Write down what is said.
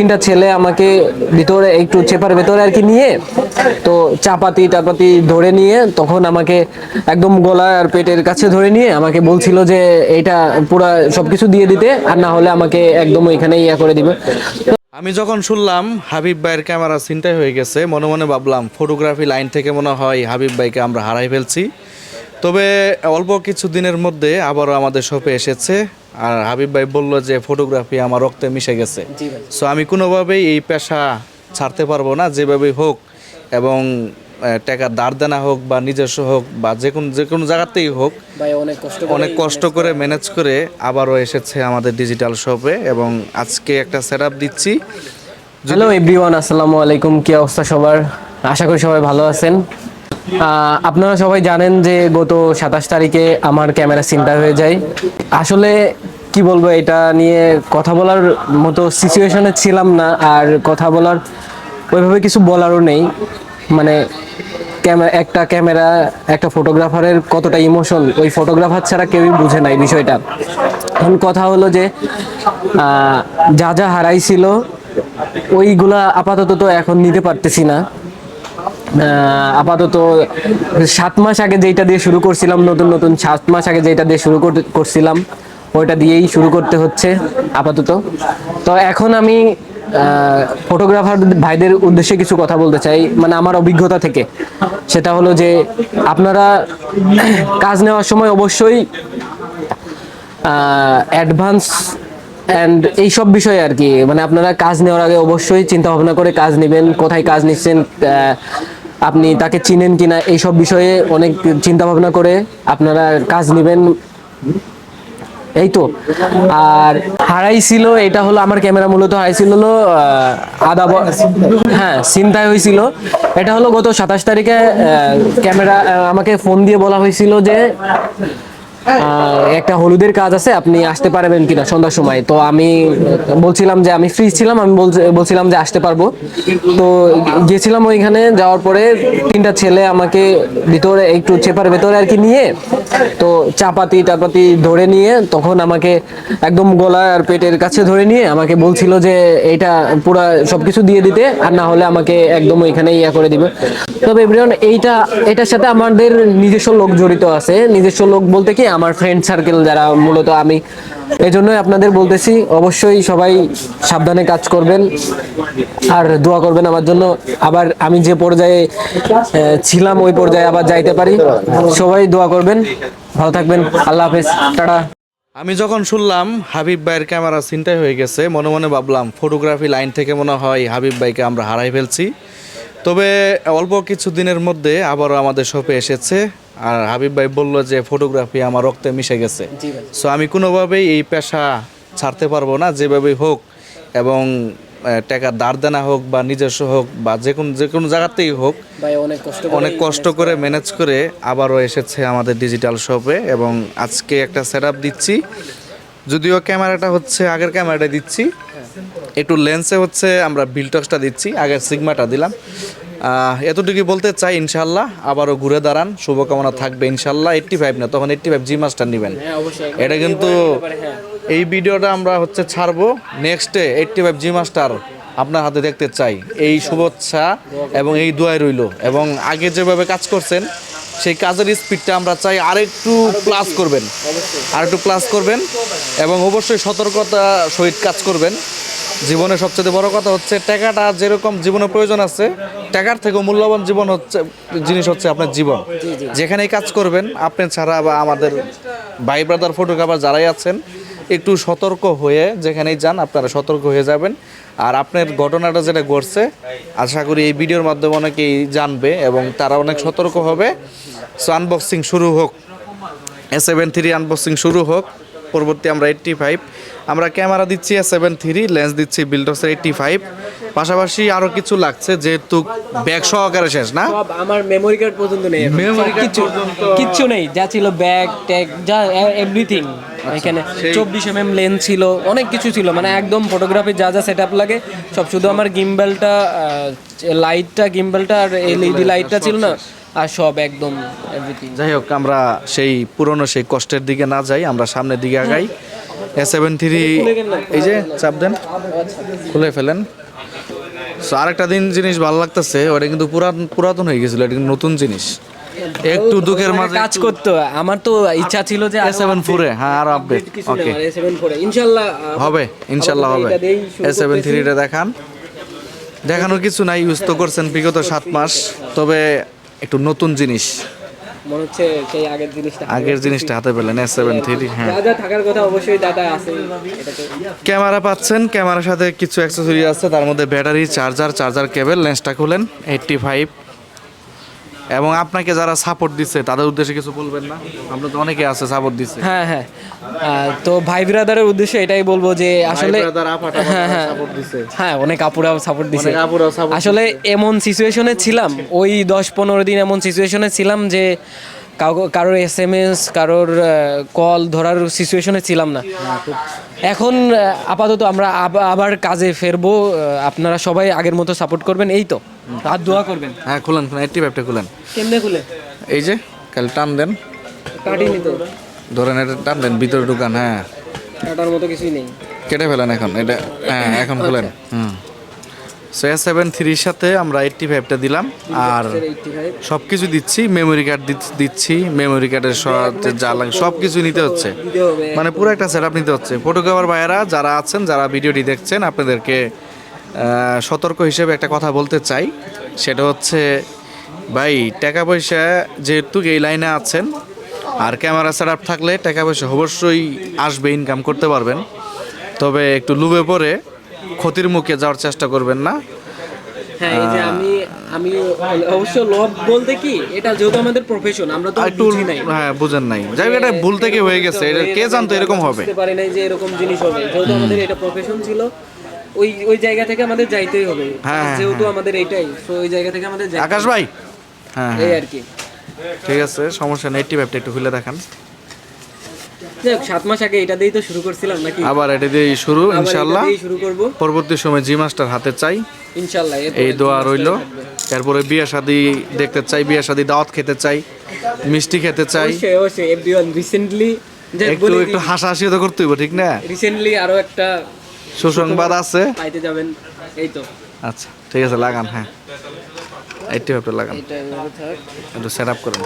তিনটা ছেলে আমাকে ভিতরে একটু চেপার ভেতরে আর কি নিয়ে, তো চাপাতি টাপাতি ধরে নিয়ে তখন আমাকে একদম গলা আর পেটের কাছে ধরে নিয়ে আমাকে বলছিল যে এটা পুরা সবকিছু দিয়ে দিতে আর না হলে আমাকে একদম ওইখানে ইয়া করে দিবে। আমি যখন শুনলাম হাবিব ভাইয়ের ক্যামেরা চিন্তাই হয়ে গেছে, মনে মনে ভাবলাম ফটোগ্রাফি লাইন থেকে মনে হয় হাবিব ভাইকে আমরা হারাই ফেলছি। তবে অল্প কিছু দিনের মধ্যে আবারও আমাদের শপে এসেছে। আর হাবিব ভাই বলল যে ফটোগ্রাফি আমার রক্তে মিশে গেছে। সো আমি কোনোভাবেই এই পেশা ছাড়তে পারব না যেভাবেই হোক এবং টাকার দাঁড় দেনা হোক বা নিজস্ব হোক বা যে কোনো যে কোনো জায়গাতেই হোক অনেক কষ্ট অনেক কষ্ট করে ম্যানেজ করে আবারও এসেছে আমাদের ডিজিটাল শপে এবং আজকে একটা সেট দিচ্ছি। হ্যালো এভরিওয়ান আসসালামু আলাইকুম কি অবস্থা সবার? আশা করি সবাই ভালো আছেন। আপনারা সবাই জানেন যে গত সাতাশ তারিখে আমার ক্যামেরা চিন্তা হয়ে যায়। আসলে কি বলব, এটা নিয়ে কথা বলার মতো সিচুয়েশনে ছিলাম না, আর কথা বলার ওইভাবে কিছু বলারও নেই। মানে ক্যামেরা একটা ক্যামেরা, একটা ফটোগ্রাফারের কতটা ইমোশন ওই ফটোগ্রাফার ছাড়া কেউই বুঝে নাই বিষয়টা। এখন কথা হলো যে যা যা হারাইছিল, ওইগুলা আপাতত তো এখন নিতে পারতেছি না। আপাতত সাত মাস আগে যেটা দিয়ে শুরু করছিলাম, নতুন নতুন সাত মাস আগে যেটা দিয়ে শুরু করছিলাম, ওইটা দিয়েই শুরু করতে হচ্ছে আপাতত। তো এখন আমি ফটোগ্রাফার ভাইদের উদ্দেশ্যে কিছু কথা বলতে চাই মানে আমার অভিজ্ঞতা থেকে। সেটা হলো যে, আপনারা কাজ নেওয়ার সময় অবশ্যই অ্যাডভান্স অ্যান্ড এইসব বিষয়ে আর কি মানে আপনারা কাজ নেওয়ার আগে অবশ্যই চিন্তা ভাবনা করে কাজ নেবেন, কোথায় কাজ নিচ্ছেন আপনি তাকে চিনেন কিনা এইসব বিষয়ে অনেক চিন্তা ভাবনা করে আপনারা কাজ নেবেন। এই তো। আর হারাইছিল এটা হলো আমার ক্যামেরা মূলত হারাইছিল হলো আদা হ্যাঁ চিন্তায় হয়েছিল। এটা হলো গত সাতাশ তারিখে ক্যামেরা আমাকে ফোন দিয়ে বলা হয়েছিল যে একটা হলুদের কাজ আছে, আপনি আসতে পারবেন কিনা সন্ধ্যার সময়। তো আমি বলছিলাম যে, আমি ফ্রি ছিলাম, আমি বলছিলাম যে আসতে পারব। তো গেছিলাম ওইখানে, যাওয়ার পরে তিনটা ছেলে আমাকে ভিতরে, একটু চেপার ভেতরে আর কি নিয়ে, তো চাপাতি টাপাতি ধরে নিয়ে, তখন আমাকে একদম গলা আর পেটের কাছে ধরে নিয়ে, আমাকে বলছিল যে এটা পুরা সবকিছু দিয়ে দিতে, আর না হলে আমাকে একদম ওইখানে ইয়া করে দিবে। তবে এইটা এটার সাথে আমাদের নিজস্ব লোক জড়িত আছে। নিজস্ব লোক বলতে কি আমার ফ্রেন্ড সার্কেল যারা, মূলত আমি। এই জন্যই আপনাদের বলতেছি, অবশ্যই সবাই সাবধানে কাজ করবেন আর দোয়া করবেন আমার জন্য। আবার আমি যে পর্যায়ে ছিলাম, ওই পর্যায়ে আবার যাইতে পারি। সবাই দোয়া করবেন। ভালো থাকবেন। আল্লাহ হাফেজ। টাটা। আমি যখন শুনলাম হাবিব ভাইয়ের ক্যামেরা চিন্তাই হয়ে গেছে, মনে মনে ভাবলাম ফটোগ্রাফি লাইন থেকে মনে হয় হাবিব ভাইকে আমরা হারাই ফেলছি। তবে অল্প কিছু দিনের মধ্যে আবারও আমাদের শপে এসেছে। আর হাবিব ভাই বলল যে ফটোগ্রাফি আমার রক্তে মিশে গেছে। সো আমি কোনোভাবেই এই পেশা ছাড়তে পারব না যেভাবেই হোক এবং টাকার দাঁড় দেনা হোক বা নিজস্ব হোক বা যে কোনো যে কোনো জায়গাতেই হোক অনেক কষ্ট অনেক কষ্ট করে ম্যানেজ করে আবারও এসেছে আমাদের ডিজিটাল শপে এবং আজকে একটা সেট দিচ্ছি। যদিও ক্যামেরাটা হচ্ছে আগের ক্যামেরাটা দিচ্ছি। একটু লেন্সে হচ্ছে আমরা বিলটক্সটা দিচ্ছি আগের সিগমাটা দিলাম। আহ, এতটুকুই বলতে চাই ইনশাল্লাহ আবারও ঘুরে দাঁড়ান শুভকামনা থাকবে ইনশাল্লাহ এইট্টি ফাইভ না তখন এইট্টি ফাইভ জি মাস্টার নেবেন এটা কিন্তু এই ভিডিওটা আমরা হচ্ছে ছাড়বো। নেক্সটে এইট্টি ফাইভ জি মাস্টার আপনার হাতে দেখতে চাই। এই শুভেচ্ছা এবং এই দোয়াই রইল। এবং আগে যেভাবে কাজ করছেন সেই কাজের স্পিডটা আমরা চাই আরেকটু প্লাস করবেন। আর একটু প্লাস করবেন এবং অবশ্যই সতর্কতা সহিত কাজ করবেন। জীবনে সবচেয়ে বড় কথা হচ্ছে টাকাটা যেরকম জীবনে প্রয়োজন আছে টাকার থেকেও মূল্যবান জীবন হচ্ছে জিনিস হচ্ছে আপনার জীবন। যেখানেই কাজ করবেন আপনি ছাড়া বা আমাদের ভাই ব্রাদার ফটোগ্রাফার যারাই আছেন একটু সতর্ক হয়ে যেখানেই যান আপনারা সতর্ক হয়ে যাবেন। আর আপনার ঘটনাটা যেটা ঘটছে, আশা করি এই ভিডিওর মাধ্যমে অনেকেই জানবে এবং তারা অনেক সতর্ক হবে। সো আনবক্সিং শুরু হোক। সেভেন থ্রি আনবক্সিং শুরু হোক। পরবর্তী আমরা এইট্টি ফাইভ আমরা ক্যামেরা দিচ্ছি সেভেন থ্রি লেন্স দিচ্ছি বিল্ডসের এইট্টি ফাইভ পাশাপাশি আরও কিছু লাগছে যেহেতু ব্যাগ সহকারে শেষ না? সব আমার মেমোরি কার্ড পর্যন্ত নেই এখন। Memory card কিচ্ছু নেই যা ছিল ব্যাগ ট্যাগ যা এভরিথিং এখানে সেই- চব্বিশ এম এম লেন্স ছিল অনেক কিছু ছিল মানে একদম ফটোগ্রাফি যা যা সেট লাগে সব শুধু আমার গিম্বেলটা লাইটটা গিম্বেলটা আর এলইডি লাইটটা ছিল না আর সব একদম এভরিথিং যাই হোক আমরা সেই পুরনো সেই কষ্টের দিকে না যাই আমরা সামনের দিকে আগাই। এ সেভেন থ্রি এই যে চাপ দেন। খুলে ফেলেন। আরেকটা দিন জিনিস ভালো লাগতেছে ওটা কিন্তু পুরাতন পুরাতন হয়ে গেছিল এটা কিন্তু নতুন জিনিস। একটু দুঃখের মাঝে কাজ করতো। আমার তো ইচ্ছা ছিল যে সেভেন ফোরে হ্যাঁ আর আপডেট ওকে ইনশাল্লাহ হবে ইনশাল্লাহ হবে। S A seven. থ্রিটা দেখান। দেখানোর কিছু নাই ইউজ তো করছেন বিগত সাত মাস। তবে একটু নতুন জিনিস। মনে হচ্ছে সেই আগের জিনিসটা আগের জিনিসটা হাতে পেলেন এস সেভেন থ্রি হ্যাঁ। যা থাকার কথা অবশ্যই দাদা আছে এটাতে। ক্যামেরা পাচ্ছেন ক্যামেরার সাথে কিছু অ্যাক্সেসরি আছে তার মধ্যে ব্যাটারি চার্জার চার্জার কেবল লেন্সটা খুলেন এইটটি ফাইভ এবং আপনাকে যারা সাপোর্ট দিচ্ছে তাদের উদ্দেশ্যে কিছু বলবেন না? আপনার তো অনেকে আছে সাপোর্ট দিচ্ছে। হ্যাঁ হ্যাঁ। তো ভাই ব্রাদারের উদ্দেশ্যে এটাই বলব যে আসলে হ্যাঁ হ্যাঁ। হ্যাঁ অনেক আপুরাও সাপোর্ট দিছে আসলে এমন সিচুয়েশনে ছিলাম ওই দশ পনেরো দিন এমন সিচুয়েশনে ছিলাম যে কারোর এস এম এস কারোর কল ধরার সিচুয়েশনে ছিলাম না। এখন আপাতত আমরা আবার কাজে ফেরবো আপনারা সবাই আগের মতো সাপোর্ট করবেন এই তো। আর দোয়া করবেন। হ্যাঁ খুলেন খুলেন এইটটি ফাইভটা খুলেন। কেমনে খুলে? এই যে কাল টান দেন। কাটিনি তো ধরেন এটা টান দেন ভিতরে ঢুকান হ্যাঁ। কাটার মতো কিছুই নেই। কেটে ফেলেন এখন এটা হ্যাঁ এখন খুলেন হুম। সো এস সেভেন থ্রির সাথে আমরা এইটটি ফাইভটা দিলাম আর সব কিছু দিচ্ছি মেমোরি কার্ড দিচ্ছি মেমোরি কার্ডের যা লাগে সব কিছু নিতে হচ্ছে। মানে পুরো একটা সেট আপ নিতে হচ্ছে। ফটোগ্রাফার ভাইয়েরা যারা আছেন যারা ভিডিওটি দেখছেন আপনাদেরকে সতর্ক হিসেবে একটা কথা বলতে চাই। সেটা হচ্ছে ভাই টাকা পয়সা যেহেতু এই লাইনে আছেন আর ক্যামেরা সেট আপ থাকলে টাকা পয়সা অবশ্যই আসবে ইনকাম করতে পারবেন। তবে একটু লুবে পরে ক্ষতির মুখে যাওয়ার চেষ্টা করবেন না। হ্যাঁ এই যে আমি আমি অবশ্য লব বলতে কি এটা যেহেতু আমাদের প্রফেশন আমরা তো বুঝি নাই। হ্যাঁ বুঝেন নাই। যাই এটা ভুল থেকে হয়ে গেছে। এটা কে জানতো এরকম হবে? বুঝতে পারি নাই যে এরকম জিনিস হবে। যেহেতু আমাদের এটা প্রফেশন ছিল ওই ওই জায়গা থেকে আমাদের যাইতেই হবে। হ্যাঁ, হ্যাঁ, যেহেতু আমাদের এটাই তো ওই জায়গা থেকে আমাদের আকাশ ভাই? হ্যাঁ এই হ্যাঁ। আর কি। ঠিক আছে সমস্যা নেই ফাইভটা একটু খুলে দেখান। সাত মাস আগে এটা দিয়েই তো শুরু করছিলাম নাকি? আবার এটা দিয়ে শুরু দিয়েই শুরু করব। পরবর্তী সময় জি মাস্টার হাতে চাই। ইনশাআল্লাহ এই দোয়া রইল। তারপরে বিয়ে শাদি দেখতে চাই বিয়ে শাদি দাওয়াত খেতে চাই মিষ্টি খেতে চাই। অবশ্যই এভরিওয়ান রিসেন্টলি একটু একটু হাসাহাসিও তো করতে হইব ঠিক না? রিসেন্টলি আরও একটা সুসংবাদ আছে। পাইতে যাবেন এই তো। আচ্ছা ঠিক আছে লাগান হ্যাঁ। এইটি হবে লাগান একটু সেট আপ করেন।